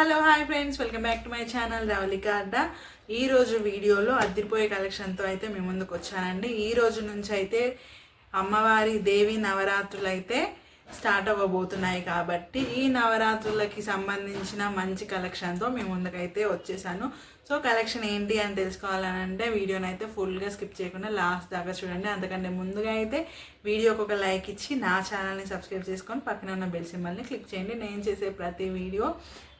Hello hi friends welcome back to my channel Ravalika Adda ఈ రోజు వీడియోలో అద్దరిపోయే కలెక్షన్తో అయితే మేము ముందుకు వచ్చానండి. ఈ రోజు నుంచి అయితే అమ్మవారి దేవి నవరాత్రులు అయితే స్టార్ట్ అవ్వబోతున్నాయి కాబట్టి ఈ నవరాత్రులకి సంబంధించిన మంచి కలెక్షన్తో మేము ముందుకైతే వచ్చేసాను. సో కలెక్షన్ ఏంటి అని తెలుసుకోవాలని అంటే వీడియోని అయితే ఫుల్గా స్కిప్ చేయకుండా లాస్ట్ దాకా చూడండి. అంతకంటే ముందుగా అయితే వీడియోకి ఒక లైక్ ఇచ్చి నా ఛానల్ని సబ్స్క్రైబ్ చేసుకొని పక్కన ఉన్న బెల్ సింబల్ని క్లిక్ చేయండి. నేను చేసే ప్రతి వీడియో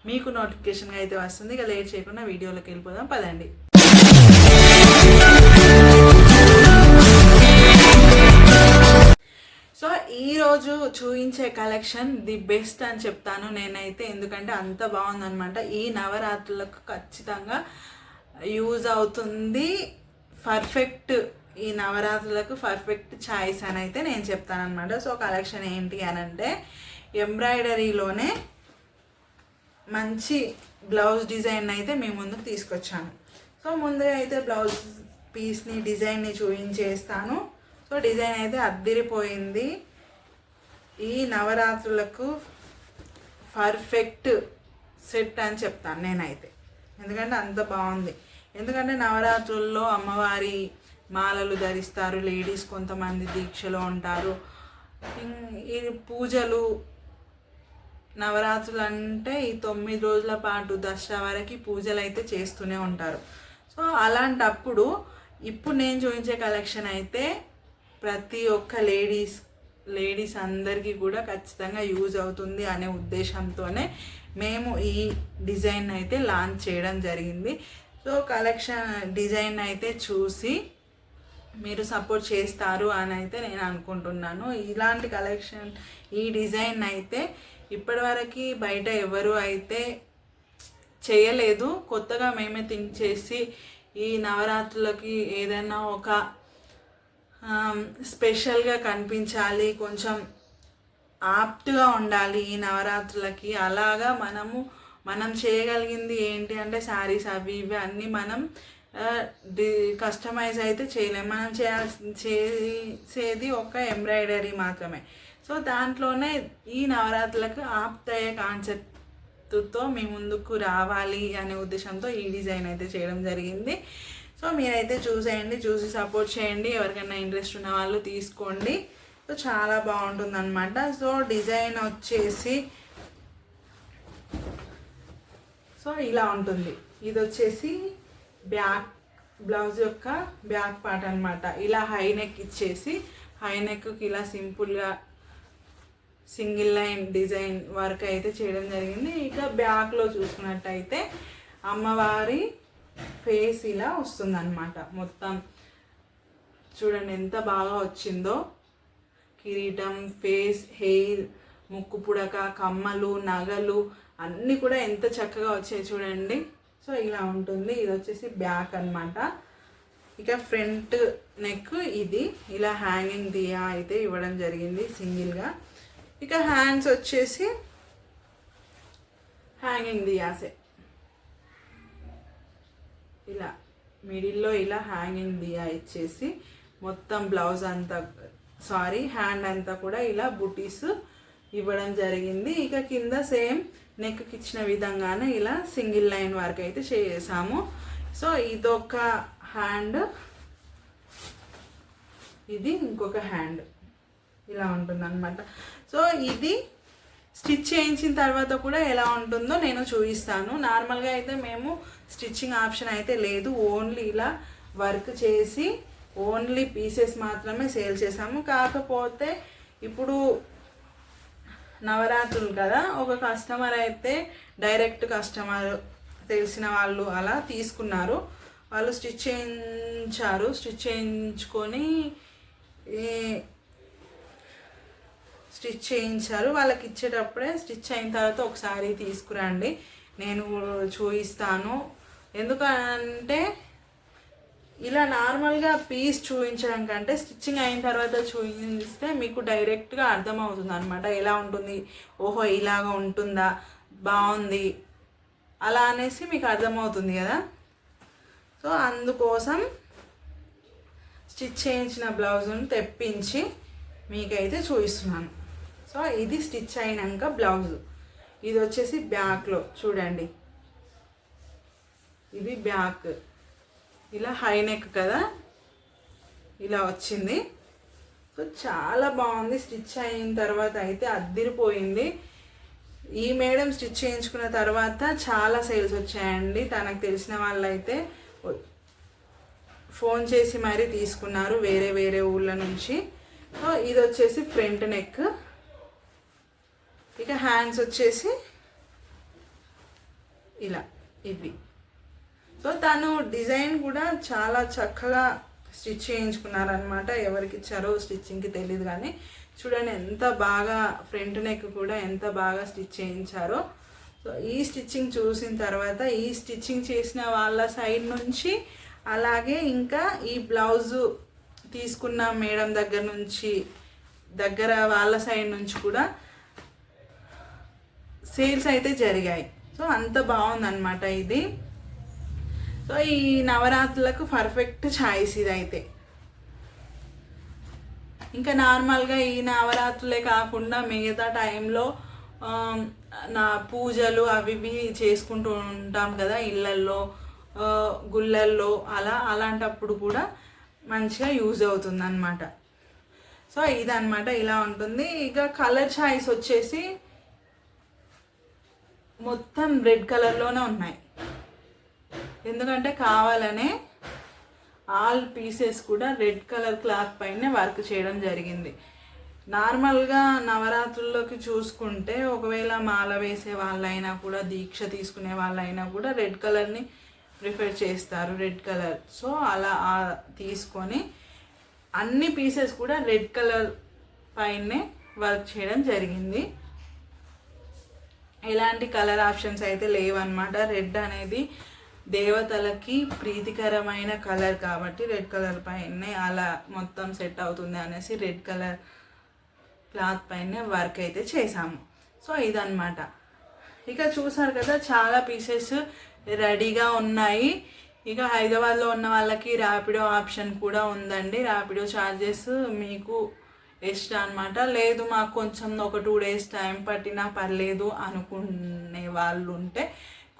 మీకు నోటిఫికేషన్గా అయితే వస్తుంది. ఇక లేట్ చేయకుండా వీడియోలోకి వెళ్ళిపోదాం. పదండి. సో ఈరోజు చూపించే కలెక్షన్ ది బెస్ట్ అని చెప్తాను నేనైతే. ఎందుకంటే అంత బాగుందనమాట ఈ నవరాత్రులకు ఖచ్చితంగా యూజ్ అవుతుంది. పర్ఫెక్ట్ ఈ నవరాత్రులకు పర్ఫెక్ట్ చాయిస్ అని అయితే నేను చెప్తాను అనమాట సో కలెక్షన్ ఏంటి అని అంటే ఎంబ్రాయిడరీలోనే మంచి బ్లౌజ్ డిజైన్ అయితే మీ ముందుకు తీసుకొచ్చాను సో ముందుగా అయితే బ్లౌజ్ పీస్ని డిజైన్ని చూపించేస్తాను. సో డిజైన్ అయితే అద్దిరిపోయింది. ఈ నవరాత్రులకు పర్ఫెక్ట్ సెట్ అని చెప్తాను నేనైతే. ఎందుకంటే అంత బాగుంది. ఎందుకంటే నవరాత్రుల్లో అమ్మవారి మాలలు ధరిస్తారు లేడీస్ కొంతమంది దీక్షలో ఉంటారు. ఈ పూజలు నవరాత్రులు అంటే ఈ తొమ్మిది రోజుల పాటు దసరా వరకు పూజలు అయితే చేస్తూనే ఉంటారు. సో అలాంటప్పుడు ఇప్పుడు నేను చూపించే కలెక్షన్ అయితే ప్రతి ఒక్క లేడీస్ లేడీస్ అందరికీ కూడా ఖచ్చితంగా యూజ్ అవుతుంది అనే ఉద్దేశంతోనే మేము ఈ డిజైన్ అయితే లాంచ్ చేయడం జరిగింది. సో కలెక్షన్ డిజైన్ అయితే చూసి మీరు సపోర్ట్ చేస్తారు అని అయితే నేను అనుకుంటున్నాను. ఇలాంటి కలెక్షన్ ఈ డిజైన్ అయితే ఇప్పటివరకు బయట ఎవరు అయితే చేయలేదు కొత్తగా మేమే థింక్ చేసి ఈ నవరాత్రులకి ఏదైనా ఒక స్పెషల్గా కనిపించాలి కొంచెం ఆప్ట్గా ఉండాలి ఈ నవరాత్రులకి. అలాగా మనము మనం చేయగలిగింది ఏంటి అంటే శారీస్ అవి ఇవి అన్నీ మనం డి కస్టమైజ్ అయితే చేయలేము మనం చేయాల్సి చేసేది ఒక ఎంబ్రాయిడరీ మాత్రమే. సో దాంట్లోనే ఈ నవరాత్రులకు ఆప్తయ్య కాన్సెప్ట్తో మీ ముందుకు రావాలి అనే ఉద్దేశంతో ఈ డిజైన్ అయితే చేయడం జరిగింది. సో మీరైతే చూసేయండి చూసి సపోర్ట్ చేయండి. ఎవరికైనా ఇంట్రెస్ట్ ఉన్న వాళ్ళు తీసుకోండి. సో చాలా బాగుంటుంది అనమాట సో డిజైన్ వచ్చేసి సో ఇలా ఉంటుంది. ఇది వచ్చేసి బ్యాక్ బ్లౌజ్ యొక్క బ్యాక్ పార్ట్ అనమాట ఇలా హై నెక్ ఇచ్చేసి హై నెక్కి ఇలా సింపుల్గా సింగిల్ లైన్ డిజైన్ వర్క్ అయితే చేయడం జరిగింది. ఇక బ్యాక్లో చూసుకున్నట్టయితే అమ్మవారి ఫేస్ ఇలా వస్తుందన్నమాట. మొత్తం చూడండి ఎంత బాగా వచ్చిందో. కిరీటం ఫేస్ హెయిర్ ముక్కు పుడక కమ్మలు నగలు అన్నీ కూడా ఎంత చక్కగా వచ్చాయి చూడండి. సో ఇలా ఉంటుంది. ఇది వచ్చేసి బ్యాక్ అన్నమాట. ఇక ఫ్రంట్ నెక్ ఇది. ఇలా హ్యాంగింగ్ దియా అయితే ఇవ్వడం జరిగింది సింగిల్గా. ఇక హ్యాండ్స్ వచ్చేసి హ్యాంగింగ్ దియాసే ఇలా మిడిల్లో ఇలా హ్యాంగింగ్ దియా ఇచ్చేసి మొత్తం బ్లౌజ్ అంతా సారీ హ్యాండ్ అంతా కూడా ఇలా బుటీస్ ఇవ్వడం జరిగింది. ఇక కింద సేమ్ నెక్కి ఇచ్చిన విధంగానే ఇలా సింగిల్ లైన్ వరకు అయితే చేసాము. సో ఇదొక హ్యాండ్ ఇది ఇంకొక హ్యాండ్ ఇలా ఉంటుంది అనమాట సో ఇది స్టిచ్ చేయించిన తర్వాత కూడా ఎలా ఉంటుందో నేను చూపిస్తాను. నార్మల్గా అయితే మేము స్టిచ్చింగ్ ఆప్షన్ అయితే లేదు. ఓన్లీ ఇలా వర్క్ చేసి ఓన్లీ పీసెస్ మాత్రమే సేల్ చేసాము. కాకపోతే ఇప్పుడు నవరాత్రులు కదా ఒక కస్టమర్ అయితే డైరెక్ట్ కస్టమర్ తెలిసిన వాళ్ళు అలా తీసుకున్నారు. వాళ్ళు స్టిచ్ చేయించారు. స్టిచ్ చేయించుకొని స్టిచ్ చేయించారు. వాళ్ళకి ఇచ్చేటప్పుడే స్టిచ్ అయిన తర్వాత ఒకసారి తీసుకురండి. నేను చూపిస్తాను ఎందుకంటే ఇలా నార్మల్గా పీస్ చూపించడం కంటే స్టిచ్చింగ్ అయిన తర్వాత చూపిస్తే మీకు డైరెక్ట్గా అర్థమవుతుంది అనమాట ఎలా ఉంటుంది? ఓహో ఇలాగా ఉంటుందా? బాగుంది. అలా అనేసి మీకు అర్థమవుతుంది కదా? సో అందుకోసం స్టిచ్ చేయించిన బ్లౌజ్ను తెప్పించి మీకైతే చూపిస్తున్నాను సో ఇది స్టిచ్ అయినాక బ్లౌజ్. ఇది వచ్చేసి బ్యాక్లో చూడండి. ఇది బ్యాక్. ఇలా హై నెక్ కదా? ఇలా వచ్చింది. సో చాలా బాగుంది. స్టిచ్ అయిన తర్వాత అయితే అద్దిరిపోయింది. ఈ మేడం స్టిచ్ చేయించుకున్న తర్వాత చాలా సేల్స్ వచ్చాయండి. తనకు తెలిసిన వాళ్ళైతే ఫోన్ చేసి మరీ తీసుకున్నారు వేరే వేరే ఊళ్ళ నుంచి. సో ఇది వచ్చేసి ఫ్రంట్ నెక్. ఇక హ్యాండ్స్ వచ్చేసి ఇలా ఇవి. సో తను డిజైన్ కూడా చాలా చక్కగా స్టిచ్ చేయించుకున్నారనమాట ఎవరికి ఇచ్చారో స్టిచ్చింగ్కి తెలియదు కానీ చూడండి ఎంత బాగా ఫ్రంట్ నెక్ కూడా ఎంత బాగా స్టిచ్ చేయించారో. సో ఈ స్టిచ్చింగ్ చూసిన తర్వాత ఈ స్టిచ్చింగ్ చేసిన వాళ్ళ సైడ్ నుంచి అలాగే ఇంకా ఈ బ్లౌజు తీసుకున్న మేడం దగ్గర నుంచి దగ్గర వాళ్ళ సైడ్ నుంచి కూడా సేల్స్ అయితే జరిగాయి. సో అంత బాగుందన్నమాట ఇది. సో ఈ నవరాత్రులకు పర్ఫెక్ట్ ఛాయిస్ ఇది అయితే ఇంకా నార్మల్గా ఈ నవరాత్రులే కాకుండా మిగతా టైంలో నా పూజలు అవి ఇవి చేసుకుంటూ ఉంటాం కదా ఇళ్ళల్లో గుళ్ళల్లో అలా అలాంటప్పుడు కూడా మంచిగా యూజ్ అవుతుంది అనమాట సో ఇదనమాట ఇలా ఉంటుంది. ఇక కలర్ ఛాయిస్ వచ్చేసి మొత్తం రెడ్ కలర్లోనే ఉన్నాయి. ఎందుకంటే కావాలనే ఆల్ పీసెస్ కూడా రెడ్ కలర్ క్లాత్ పైనే వర్క్ చేయడం జరిగింది. నార్మల్గా నవరాత్రుల్లోకి చూసుకుంటే ఒకవేళ మాల వేసే వాళ్ళైనా కూడా దీక్ష తీసుకునే వాళ్ళైనా కూడా రెడ్ కలర్ని ప్రిఫర్ చేస్తారు రెడ్ కలర్. సో అలా తీసుకొని అన్ని పీసెస్ కూడా రెడ్ కలర్ పైనే వర్క్ చేయడం జరిగింది. ఎలాంటి కలర్ ఆప్షన్స్ అయితే లేవన్నమాట. రెడ్ అనేది దేవతలకి ప్రీతికరమైన కలర్ కాబట్టి రెడ్ కలర్ పైనే అలా మొత్తం సెట్ అవుతుంది అనేసి రెడ్ కలర్ క్లాత్ పైన వర్క్ అయితే చేసాము సో ఇదన్నమాట. ఇక చూసారు కదా చాలా పీసెస్ రెడీగా ఉన్నాయి. ఇక హైదరాబాద్లో ఉన్న వాళ్ళకి ర్యాపిడో ఆప్షన్ కూడా ఉందండి. ర్యాపిడో ఛార్జెస్ మీకు ఇష్టం అనమాట లేదు మాకు కొంచెం ఒక టూ డేస్ టైం పట్టినా పర్లేదు అనుకునే వాళ్ళు ఉంటే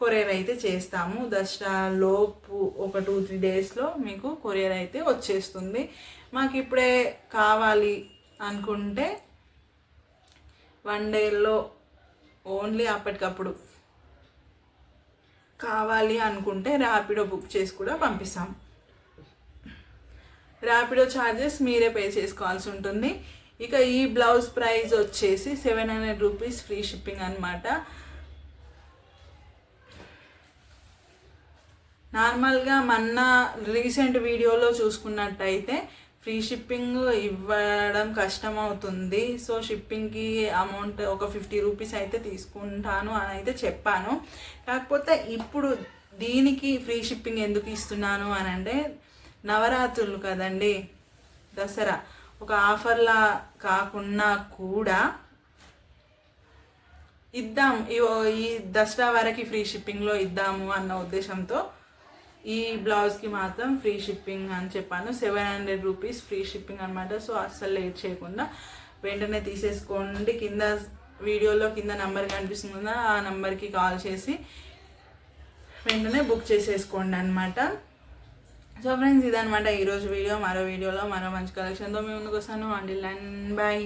కొరియర్ అయితే చేస్తాము. దసరా లోపు ఒక టూ త్రీ డేస్లో మీకు కొరియర్ అయితే వచ్చేస్తుంది. మాకు ఇప్పుడే కావాలి అనుకుంటే వన్ డేలో ఓన్లీ అప్పటికప్పుడు కావాలి అనుకుంటే ర్యాపిడో బుక్ చేసి కూడా పంపిస్తాం ర్యాపిడో ఛార్జెస్ మీరే పే చేసుకోవాల్సి ఉంటుంది. ఇక ఈ బ్లౌజ్ ప్రైస్ వచ్చేసి seven hundred rupees free shipping అనమాట నార్మల్గా మొన్న రీసెంట్ వీడియోలో చూసుకున్నట్టయితే ఫ్రీ షిప్పింగ్ ఇవ్వడం కష్టం అవుతుంది సో షిప్పింగ్కి అమౌంట్ ఒక ఫిఫ్టీ రూపీస్ అయితే తీసుకుంటాను అని అయితే చెప్పాను. కాకపోతే ఇప్పుడు దీనికి ఫ్రీ షిప్పింగ్ ఎందుకు ఇస్తున్నాను అని అంటే నవరాత్రులు కదండి. దసరా. ఒక ఆఫర్లా కాకుండా కూడా ఇద్దాం. ఈ- ఈ దసరా వరకు ఫ్రీ షిప్పింగ్లో ఇద్దాము అన్న ఉద్దేశంతో ఈ బ్లౌజ్కి మాత్రం ఫ్రీ షిప్పింగ్ అని చెప్పాను. Seven hundred rupees free shipping అనమాట సో అస్సలు లేట్ చేయకుండా వెంటనే తీసేసుకోండి. కింద వీడియోలో కింద నెంబర్ కనిపిస్తుంది? కదా ఆ నెంబర్కి కాల్ చేసి వెంటనే బుక్ చేసేసుకోండి అనమాట సో ఫ్రెండ్స్ ఇదనమాట ఈరోజు వీడియో. మరో వీడియోలో మరో మంచి కలెక్షన్తో మేము ముందుకు వస్తాను. అండి బాయ్